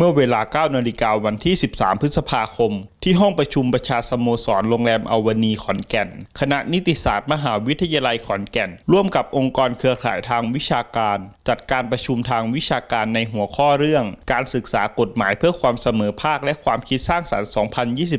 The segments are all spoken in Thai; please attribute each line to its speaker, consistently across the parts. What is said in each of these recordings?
Speaker 1: เมื่อเวลา 9 นาฬิกาวันที่ 13 พฤษภาคม ที่ห้องประชุมประชาสโมสรโรงแรมอวนีขอนแก่น คณะนิติศาสตร์มหาวิทยาลัยขอนแก่น ร่วมกับองค์กรเครือข่ายทางวิชาการ จัดการประชุมทางวิชาการในหัวข้อเรื่อง การศึกษากฎหมายเพื่อความเสมอภาคและความคิดสร้างสรรค์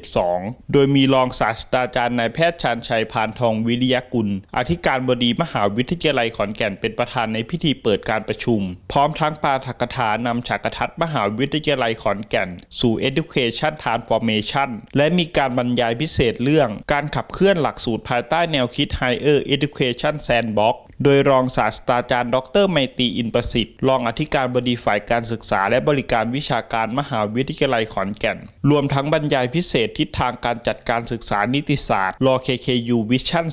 Speaker 1: 2022 โดยมีรองศาสตราจารย์นายแพทย์ชาญชัยพานทองวิริยกุล อธิการบดีมหาวิทยาลัยขอนแก่นเป็นประธานในพิธีเปิดการประชุม พร้อมทั้งปาฐกถานำฉากทัศน์มหาวิทยายาลัยขอนแก่น สู่ Education Transformation และมีการบรรยายพิเศษเรื่อง การขับเคลื่อนหลักสูตรภายใต้แนวคิด Higher Education Sandbox โดยรองศาสตราจารย์ดรไมตีอินประสิทธิ์ รองอธิการบดีฝ่ายการศึกษาและบริการวิชาการมหาวิทยาลัยขอนแก่น รวมทั้งบรรยายพิเศษทิศทางการจัดการศึกษานิติศาสตร์รอ KKU Vision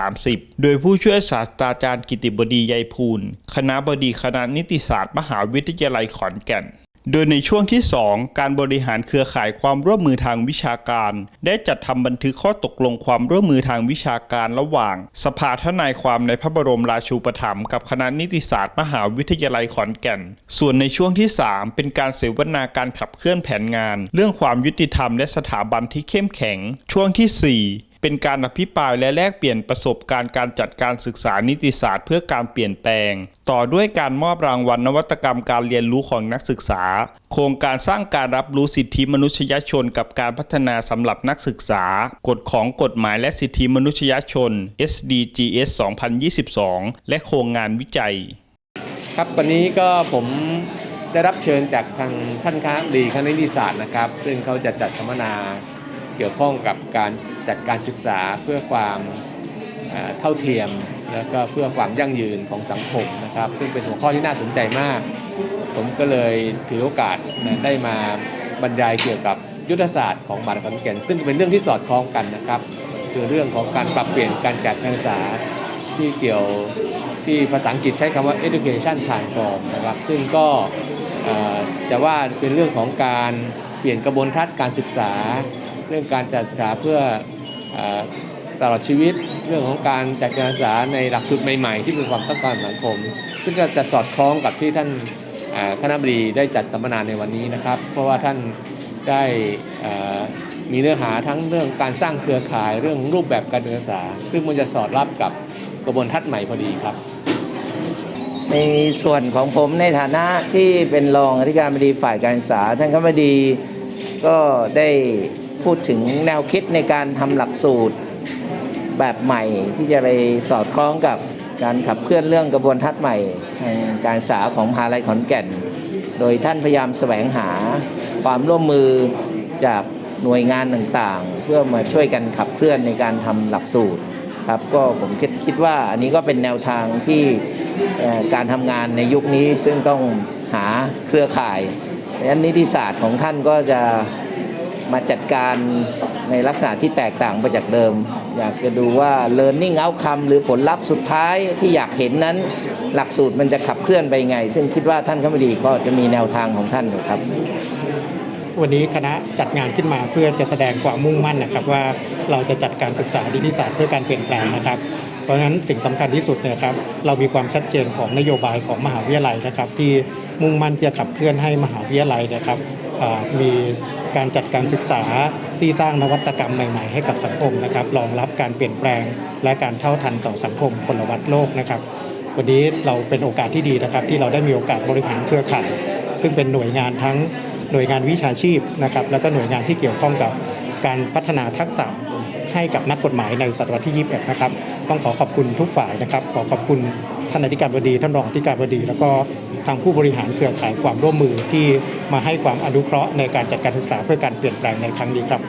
Speaker 1: 2030 โดยผู้ช่วยศาสตราจารย์กิติบดีใยภูล คณะบดีคณะนิติศาสตร์ มหาวิทยาลัยขอนแก่น โดยในช่วงที่ 2 การบริหารเครือข่ายความร่วมมือทางวิชาการ ได้จัดทำบันทึกข้อตกลงความร่วมมือทางวิชาการระหว่าง สภาทนายความในพระบรมราชูปถัมภ์กับคณะนิติศาสตร์มหาวิทยาลัยขอนแก่น ส่วนในช่วงที่ 3 เป็นการเสวนาการขับเคลื่อนแผนงาน เรื่องความยุติธรรมและสถาบันที่เข้มแข็ง ช่วงที่ 4 เป็นการอภิปรายและแลกเปลี่ยนประสบการณ์การจัดการศึกษานิติศาสตร์เพื่อการเปลี่ยนแปลง ต่อด้วยการมอบรางวัลนวัตกรรมการเรียนรู้ของนักศึกษา โครงการสร้างการรับรู้สิทธิมนุษยชน กับการพัฒนาสำหรับนักศึกษา กฎของกฎหมายและสิทธิมนุษยชน SDGs 2022 และโครงงานวิจัย
Speaker 2: ครับวันนี้ก็ผมได้รับเชิญจากทางท่านคณะบดีคณะนิติศาสตร์นะครับ ซึ่งเขาจะจัดสัมมนา เกี่ยวข้องกับการจัดการศึกษาเพื่อความเท่าเทียมแล้วก็เพื่อความยั่งยืนของสังคมนะครับ ซึ่งเป็นหัวข้อที่น่าสนใจมาก ผมก็เลยถือโอกาสได้มาบรรยายเกี่ยวกับยุทธศาสตร์ของมหาวิทยาลัยขอนแก่นซึ่งเป็นเรื่องที่สอดคล้องกันนะครับ คือเรื่องของการปรับเปลี่ยนการจัดการศึกษาที่เกี่ยวที่ภาษาอังกฤษใช้คำว่า education transform นะครับ ซึ่งก็จะว่าเป็นเรื่องของการเปลี่ยนกระบวนการศึกษา เรื่องการจัดศึกษาเพื่ออตลอดชีวิต เรื่องของการจัดการศึกษาในหลักสูตรใหม่ๆ ที่เป็นความต้องการของสังคม ซึ่งก็จะสอดคล้องกับที่ท่านคณะบดีได้จัดสัมมนาในวันนี้นะครับ เพราะว่าท่านได้มีเนื้อหาทั้งเรื่องการสร้างเครือข่ายเรื่องรูปแบบการศึกษา ซึ่งมันจะสอดรับกับกระบวนทัศน์ใหม่พอดีครับ
Speaker 3: ในส่วนของผมในฐานะที่เป็นรองอธิการบดีฝ่ายการศึกษาท่านคณะบดีก็ได้ พูดถึงแนวคิดในการทำหลักสูตรแบบใหม่ที่จะไปสอดคล้องกับการขับเคลื่อนเรื่องกระบวนทัศน์ใหม่แห่งการศึกษาของมหาลัยขอนแก่น โดยท่านพยายามแสวงหาความร่วมมือจากหน่วยงานต่างๆ เพื่อมาช่วยกันขับเคลื่อนในการทำหลักสูตรครับก็ผมคิดคิดว่าอันนี้ก็เป็นแนวทางที่การทำงานในยุคนี้ซึ่งต้องหาเครือข่ายดังนั้นนิติศาสตร์ของท่านก็จะ มาจัดการในลักษณะที่แตกต่างไปจากเดิม อยากจะดูว่า learning outcome หรือผลลัพธ์สุดท้ายที่อยากเห็นนั้น หลักสูตรมันจะขับเคลื่อนไปไง ซึ่งคิดว่าท่านคณะบดีก็จะมีแนวทางของท่านอยู่ครับ
Speaker 4: วันนี้คณะจัดงานขึ้นมาเพื่อจะแสดงความมุ่งมั่นนะครับว่าเราจะจัดการศึกษาดีที่ศาสตร์เพื่อการเปลี่ยนแปลงนะครับเพราะฉะนั้นสิ่งสำคัญที่สุดเนี่ยครับเรามีความชัดเจนของนโยบายของมหาวิทยาลัยนะครับ ที่มุ่งมั่นที่จะขับเคลื่อนให้มหาวิทยาลัยนะครับ มีการจัดการศึกษาที่สร้างนวัตกรรมใหม่ๆ ให้กับสังคมนะครับรองรับการเปลี่ยนแปลง และการเท่าทันต่อสังคมพลวัตโลกนะครับ วันนี้เราเป็นโอกาสที่ดีนะครับที่เราได้มีโอกาสบริหารเครือข่าย ซึ่งเป็นหน่วยงานทั้งหน่วยงานวิชาชีพนะครับแล้วก็หน่วยงานที่เกี่ยวข้องกับการพัฒนาทักษะให้กับนักกฎหมายในศตวรรษที่ 21 นะครับ ต้องขอขอบคุณทุกฝ่ายนะครับ ขอขอบคุณท่านอธิการบดี ท่านรองอธิการบดี แล้วก็ ทางผู้บริหารเครือข่ายความร่วมมือที่มาให้ความอนุเคราะห์ในการจัดการศึกษาเพื่อการเปลี่ยนแปลงในครั้งนี้ครับ